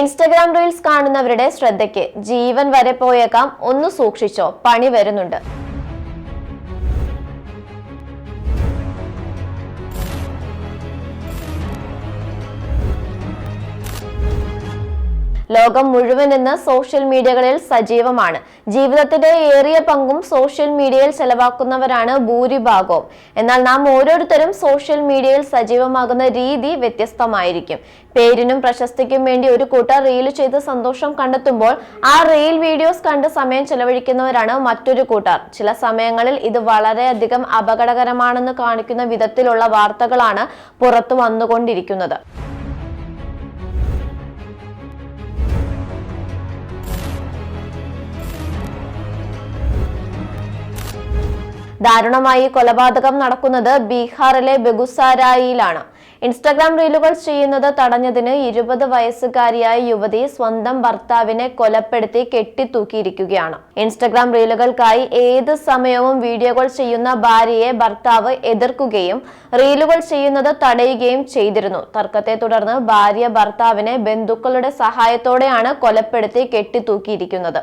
Instagram reels കാണുന്നവരുടെ ശ്രദ്ധയ്ക്ക് ജീവൻ വരെ പോയേക്കാം. ഒന്ന് സൂക്ഷിച്ചോ. പണി വരുന്നുണ്ട്. ലോകം മുഴുവൻ ഇന്ന് സോഷ്യൽ മീഡിയകളിൽ സജീവമാണ്. ജീവിതത്തിന്റെ ഏറിയ പങ്കും സോഷ്യൽ മീഡിയയിൽ ചെലവാക്കുന്നവരാണ് ഭൂരിഭാഗവും. എന്നാൽ നാം ഓരോരുത്തരും സോഷ്യൽ മീഡിയയിൽ സജീവമാകുന്ന രീതി വ്യത്യസ്തമായിരിക്കും. പേരിനും പ്രശസ്തിക്കും വേണ്ടി ഒരു കൂട്ടർ റീൽ ചെയ്ത് സന്തോഷം കണ്ടെത്തുമ്പോൾ ആ റീൽ വീഡിയോസ് കണ്ട് സമയം ചെലവഴിക്കുന്നവരാണ് മറ്റൊരു കൂട്ടർ. ചില സമയങ്ങളിൽ ഇത് വളരെയധികം അപകടകരമാണെന്ന് കാണിക്കുന്ന വിധത്തിലുള്ള വാർത്തകളാണ് പുറത്തു വന്നുകൊണ്ടിരിക്കുന്നത്. ദാരുണമായി കൊലപാതകം നടക്കുന്നത് ബീഹാറിലെ ബെഗുസാരായിലാണ് ഇൻസ്റ്റഗ്രാം റീലുകൾ ചെയ്യുന്നത് തടഞ്ഞതിന് ഇരുപത് വയസ്സുകാരിയായ യുവതി സ്വന്തം ഭർത്താവിനെ കൊലപ്പെടുത്തി കെട്ടിത്തൂക്കിയിരിക്കുകയാണ്. ഇൻസ്റ്റഗ്രാം റീലുകൾക്കായി ഏത് സമയവും വീഡിയോകൾ ചെയ്യുന്ന ഭാര്യയെ ഭർത്താവ് എതിർക്കുകയും റീലുകൾ ചെയ്യുന്നത് തടയുകയും ചെയ്തിരുന്നു. തർക്കത്തെ തുടർന്ന് ഭാര്യ ഭർത്താവിനെ ബന്ധുക്കളുടെ സഹായത്തോടെയാണ് കൊലപ്പെടുത്തി കെട്ടിത്തൂക്കിയിരിക്കുന്നത്.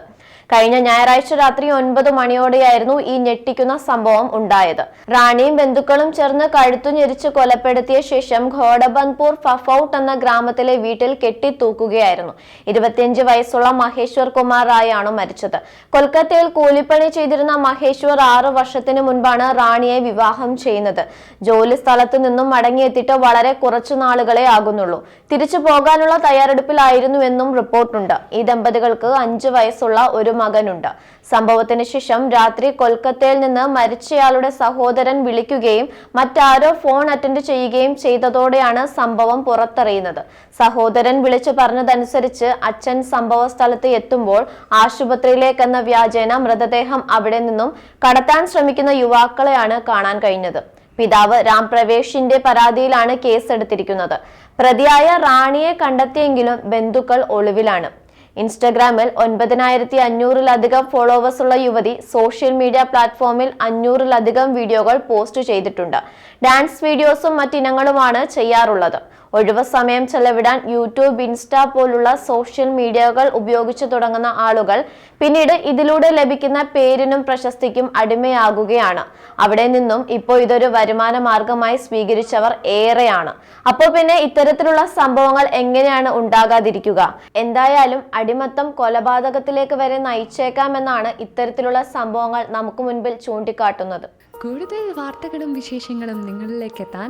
കഴിഞ്ഞ ഞായറാഴ്ച രാത്രി ഒൻപത് മണിയോടെയായിരുന്നു ഈ ഞെട്ടിക്കുന്ന സംഭവം ഉണ്ടായത്. റാണിയും ബന്ധുക്കളും ചേർന്ന് കഴുത്തു ഞെരിച്ച് കൊലപ്പെടുത്തിയ ശേഷം ഘോഡബന്ത്പൂർ ഫഫൌട്ട് എന്ന ഗ്രാമത്തിലെ വീട്ടിൽ കെട്ടിത്തൂക്കുകയായിരുന്നു. ഇരുപത്തിയഞ്ച് വയസ്സുള്ള മഹേശ്വർ കുമാർ റായാണ് മരിച്ചത്. കൊൽക്കത്തയിൽ കൂലിപ്പണി ചെയ്തിരുന്ന മഹേശ്വർ ആറു വർഷത്തിന് മുൻപാണ് റാണിയെ വിവാഹം ചെയ്യുന്നത്. ജോലി സ്ഥലത്ത് നിന്നും മടങ്ങിയെത്തിയിട്ട് വളരെ കുറച്ചു നാളുകളെ ആകുന്നുള്ളൂ. തിരിച്ചു പോകാനുള്ള തയ്യാറെടുപ്പിലായിരുന്നുവെന്നും റിപ്പോർട്ടുണ്ട്. ഈ ദമ്പതികൾക്ക് അഞ്ചു വയസ്സുള്ള ഒരു മകനുണ്ട്. സംഭവത്തിന് ശേഷം രാത്രി കൊൽക്കത്തയിൽ നിന്ന് മരിച്ചയാളുടെ സഹോദരൻ വിളിക്കുകയും മറ്റാരോ ഫോൺ അറ്റൻഡ് ചെയ്യുകയും ചെയ്തതോടെയാണ് സംഭവം പുറത്തറിയുന്നത്. സഹോദരൻ വിളിച്ചു പറഞ്ഞതനുസരിച്ച് അച്ഛൻ സംഭവ സ്ഥലത്ത് എത്തുമ്പോൾ ആശുപത്രിയിലേക്കെന്ന വ്യാജേന മൃതദേഹം അവിടെ നിന്നും കടത്താൻ ശ്രമിക്കുന്ന യുവാക്കളെയാണ് കാണാൻ കഴിഞ്ഞത്. പിതാവ് രാംപ്രവേഷിന്റെ പരാതിയിലാണ് കേസെടുത്തിരിക്കുന്നത്. പ്രതിയായ റാണിയെ കണ്ടെത്തിയെങ്കിലും ബന്ധുക്കൾ ഒളിവിലാണ്. ഇൻസ്റ്റഗ്രാമിൽ ഒൻപതിനായിരത്തി അഞ്ഞൂറിലധികം ഫോളോവേഴ്സ് ഉള്ള യുവതി സോഷ്യൽ മീഡിയ പ്ലാറ്റ്ഫോമിൽ അഞ്ഞൂറിലധികം വീഡിയോകൾ പോസ്റ്റ് ചെയ്തിട്ടുണ്ട്. ഡാൻസ് വീഡിയോസും മറ്റിനങ്ങളുമാണ് ചെയ്യാറുള്ളത്. ഒഴിവ് സമയം ചെലവിടാൻ യൂട്യൂബ് ഇൻസ്റ്റ പോലുള്ള സോഷ്യൽ മീഡിയകൾ ഉപയോഗിച്ചു തുടങ്ങുന്ന ആളുകൾ പിന്നീട് ഇതിലൂടെ ലഭിക്കുന്ന പേരിനും പ്രശസ്തിക്കും അടിമയാകുകയാണ്. അവിടെ നിന്നും ഇപ്പോൾ ഇതൊരു വരുമാന മാർഗമായി സ്വീകരിച്ചവർ ഏറെയാണ്. അപ്പോൾ പിന്നെ ഇത്തരത്തിലുള്ള സംഭവങ്ങൾ എങ്ങനെയാണ് ഉണ്ടാകാതിരിക്കുക? എന്തായാലും അടിമത്തം കൊലപാതകത്തിലേക്ക് വരെ നയിച്ചേക്കാമെന്നാണ് ഇത്തരത്തിലുള്ള സംഭവങ്ങൾ നമുക്ക് മുൻപിൽ ചൂണ്ടിക്കാട്ടുന്നത്. കൂടുതൽ വാർത്തകളും വിശേഷങ്ങളും നിങ്ങളിലേക്ക് എത്താൻ